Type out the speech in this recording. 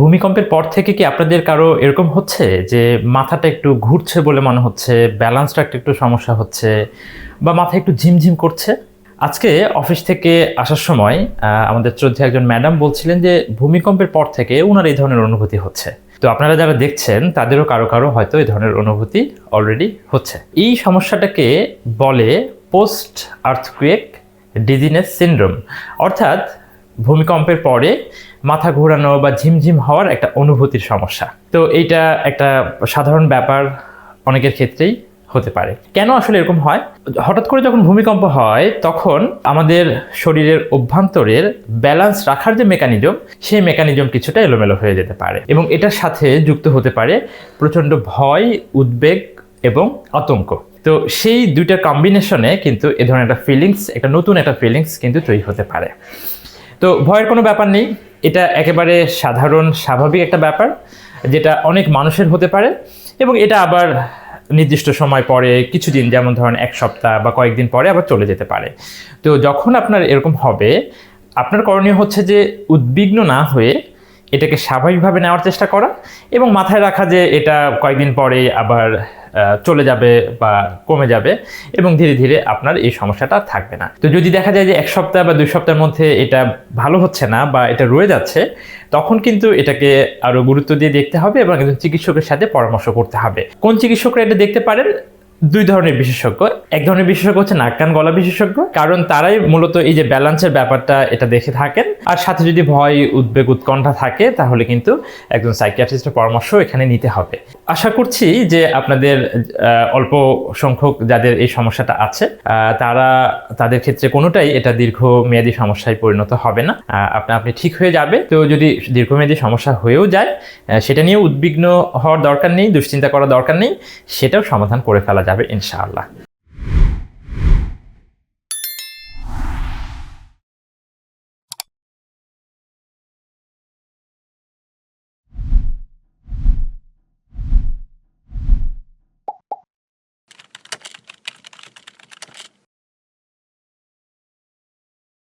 ভূমিকম্পের পর থেকে কি আপনাদের কারও এরকম হচ্ছে যে মাথাটা একটু ঘুরছে বলে মনে হচ্ছে ব্যালেন্সটা একটু সমস্যা হচ্ছে বা মাথা একটু ঝিমঝিম করছে? আজকে অফিস থেকে আসার সময় আমাদের শ্রদ্ধা একজন ম্যাডাম বলছিলেন যে ভূমিকম্পের পর থেকে ওনার এই ধরনের অনুভূতি হচ্ছে। তো আপনারা যারা দেখছেন, তাদেরও কারও কারও হয়তো এই ধরনের অনুভূতি অলরেডি হচ্ছে। এই সমস্যাটাকে বলে পোস্ট আর্থকুয়েক ডিজিনেস সিন্ড্রোম অর্থাৎ ভূমিকম্পের পরে মাথা ঘোরানো বা ঝিমঝিম হওয়ার একটা অনুভূতির সমস্যা। তো এইটা একটা সাধারণ ব্যাপার অনেকের ক্ষেত্রেই হতে পারে। কেন আসলে এরকম হয়? হঠাৎ করে যখন ভূমিকম্প হয়, তখন আমাদের শরীরের অভ্যন্তরের ব্যালেন্স রাখার যে মেকানিজম সেই মেকানিজম কিছুটা এলোমেলো হয়ে যেতে পারে এবং এটার সাথে যুক্ত হতে পারে প্রচণ্ড ভয়, উদ্বেগ এবং আতঙ্ক। তো সেই দুইটার কম্বিনেশনে কিন্তু এ ধরনের একটা ফিলিংস একটা নতুন একটা ফিলিংস কিন্তু তৈরি হতে পারে। তো ভয়ের কোনো ব্যাপার নেই। এটা একেবারে সাধারণ, স্বাভাবিক একটা ব্যাপার, যেটা অনেক মানুষের হতে পারে এবং এটা আবার নির্দিষ্ট সময় পরে, কিছুদিন যেমন ধরেন এক সপ্তাহ বা কয়েকদিন পরে আবার চলে যেতে পারে। তো যখন আপনার এরকম হবে, আপনার করণীয় হচ্ছে যে উদ্বিগ্ন না হয়ে এটাকে স্বাভাবিকভাবে নেওয়ার চেষ্টা করা এবং মাথায় রাখা যে এটা কয়েকদিন পরে আবার চলে যাবে বা কমে যাবে এবং ধীরে ধীরে আপনার এই সমস্যাটা থাকবে না। তো যদি দেখা যায় যে এক সপ্তাহ বা দুই সপ্তাহের মধ্যে এটা ভালো হচ্ছে না বা এটা রয়ে যাচ্ছে, তখন কিন্তু এটাকে আরও গুরুত্ব দিয়ে দেখতে হবে এবং একজন চিকিৎসকের সাথে পরামর্শ করতে হবে। কোন চিকিৎসকরা এটা দেখতে পারেন? দুই ধরনের বিশেষজ্ঞ। এক ধরনের বিশেষজ্ঞ হচ্ছে নাক কান গলা বিশেষজ্ঞ, কারণ তারাই মূলত এই যে ব্যালেন্সের ব্যাপারটা এটা দেখে থাকেন। আর সাথে যদি ভয়, উদ্বেগ, উৎকণ্ঠা থাকে, তাহলে কিন্তু একজন সাইকিয়াট্রিস্টের পরামর্শ এখানে নিতে হবে। আশা করছি যে আপনাদের অল্প সংখ্যক যাদের এই সমস্যাটা আছে তারা তাদের ক্ষেত্রে কোনোটাই এটা দীর্ঘমেয়াদী সমস্যায় পরিণত হবে না। আপনা আপনি ঠিক হয়ে যাবে। তো যদি দীর্ঘমেয়াদী সমস্যা হয়েও যায় সেটা নিয়ে উদ্বিগ্ন হওয়ার দরকার নেই, দুশ্চিন্তা করার দরকার নেই, সেটাও সমাধান করে ফেলা যাবে ইনশাআল্লাহ।